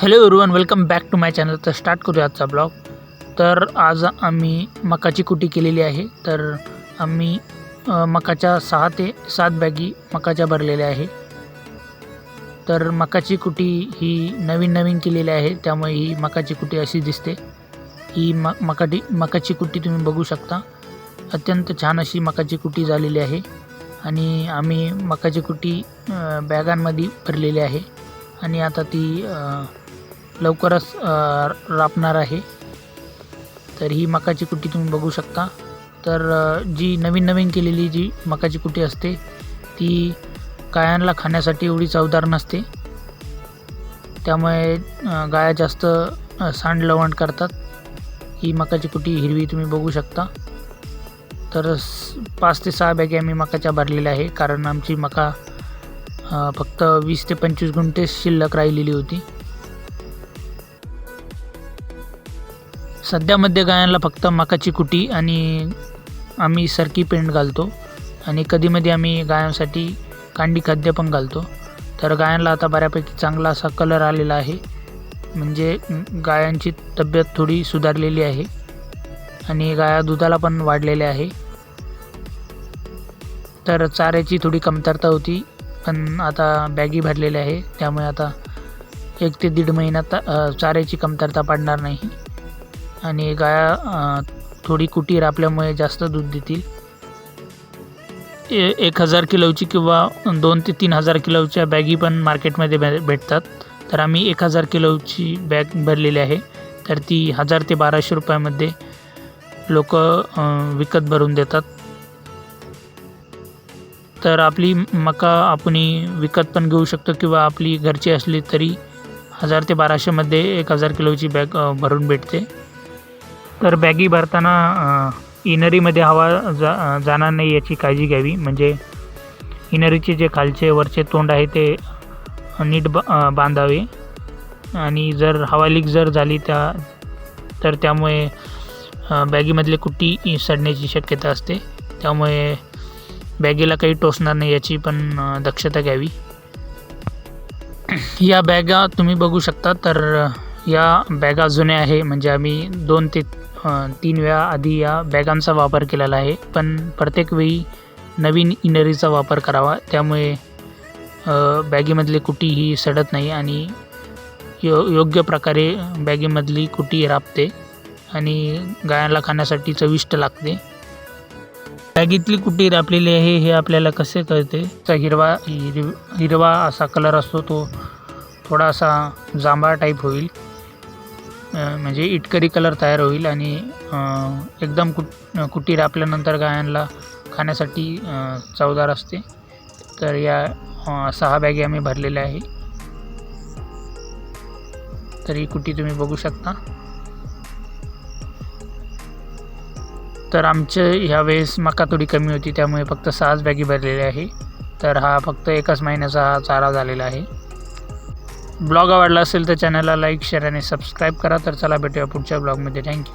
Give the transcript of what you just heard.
Hello everyone welcome back to my channel. तर start करूया आजचा ब्लॉग. तर आज आम्ही मकाची कुटी केलेली आहे. तर आम्ही मकाच्या सहा ते सात बॅगी मकाच्या भरलेल्या आहे. तर मकाची कुटी ही नवीन नवीन केलेली आहे. त्यामुळे ही मकाची कुटी अशी दिसते. ही म मकाटी मकाची कुटी तुम्ही बघू शकता. अत्यंत छान अशी मकाची कुटी झालेली आहे. आणि आम्ही मकाची कुटी बॅगांमध्ये भरलेली आहे. आणि आता ती लवकरच राबणार रापणार आहे. तर ही मकाची कुटी तुम्ही बघू शकता. तर जी नवीन नवीन केलेली जी मकाची कुटी असते ती गायांना खाण्यासाठी एवढी चवदार नसते. त्यामुळे गाया जास्त सांड लवण करतात. ही मकाची कुटी हिरवी तुम्ही बघू शकता. तर पाच ते सहा बॅगे आम्ही मकाच्या भरलेल्या आहे. कारण आमची मका फक्त वीस ते पंचवीस गुंठे शिल्लक राहिलेली होती. सध्या मध्य गायांना फक्त मकाची कुटी आणि आम्ही सरकी पेंट घालतो. आणि कधीमध्ये आम्ही गायांसाठी कांडी खाद्य पण घालतो. तर गायांना आता बऱ्यापैकी चांगला असा कलर आलेला आहे. म्हणजे गायांची तब्येत थोडी सुधारलेली आहे. आणि गाया दुधाला पण वाढलेल्या आहे. तर चाऱ्याची थोडी कमतरता होती पण आता बॅगी भरलेल्या आहे. त्यामुळे आता एक ते दीड महिन्यात चाऱ्याची कमतरता पडणार नाही. आणि गाया थोडी कुटीर आपल्यामुळे जास्त दूध देतील. ए एक हजार किलोची किंवा दोन ते तीन हजार किलोच्या बॅगी पण मार्केटमध्ये भे भेटतात. तर आम्ही एक हजार किलोची बॅग भरलेली आहे. तर ती हजार ते बाराशे रुपयामध्ये लोक विकत भरून देतात. तर आपली मका आपण विकत पण घेऊ शकतो किंवा आपली घरची असली तरी हजार ते बाराशेमध्ये एक हजार किलोची बॅग भरून भेटते. तर बॅगी भरताना इनरीमध्ये हवा जा जाणार नाही याची काळजी घ्यावी. म्हणजे इनरीचे जे खालचे वरचे तोंड आहे ते नीट बा बांधावे. आणि जर हवा लीक जर झाली त्या तर त्यामुळे बॅगीमधले कुट्टी सडण्याची शक्यता असते. त्यामुळे बॅगेला काही टोचणार नाही याची पण दक्षता घ्यावी. या बॅगा तुम्ही बघू शकता तर या बॅगा जुन्या आहे. म्हणजे आम्ही दोन ते तीन वेळा आधी या बॅगांचा वापर केलेला आहे पण प्रत्येक वेळी नवीन इनरीचा वापर करावा. त्यामुळे बॅगेमधली कुटी ही सडत नाही आणि यो योग्य प्रकारे बॅगेमधली कुटी राबते आणि गायाला खाण्यासाठी चविष्ट लागते. बॅगेतली कुटी रापलेली आहे हे आपल्याला कसे कळते? तर हिरवा हिर हिरवा असा कलर असतो तो थोडासा जांभळा टाईप होईल. म्हणजे इटकरी कलर तयार होईल आणि एकदम कुट कुटी रापल्यानंतर गायांना खाण्यासाठी चवदार असते. तर या सहा बॅगी आम्ही भरलेल्या आहे. तर ही कुटी तुम्ही बघू शकता. तर आमच्या ह्या वेळेस मका थोडी कमी होती त्यामुळे फक्त सहाच बॅगी भरलेल्या आहे. तर हा फक्त एकाच महिन्याचा हा चारा झालेला आहे. ब्लॉग आवडला असेल तर चॅनलला लाईक शेअर आणि सबस्क्राईब करा. तर चला भेटूया पुढच्या ब्लॉगमध्ये. थँक्यू.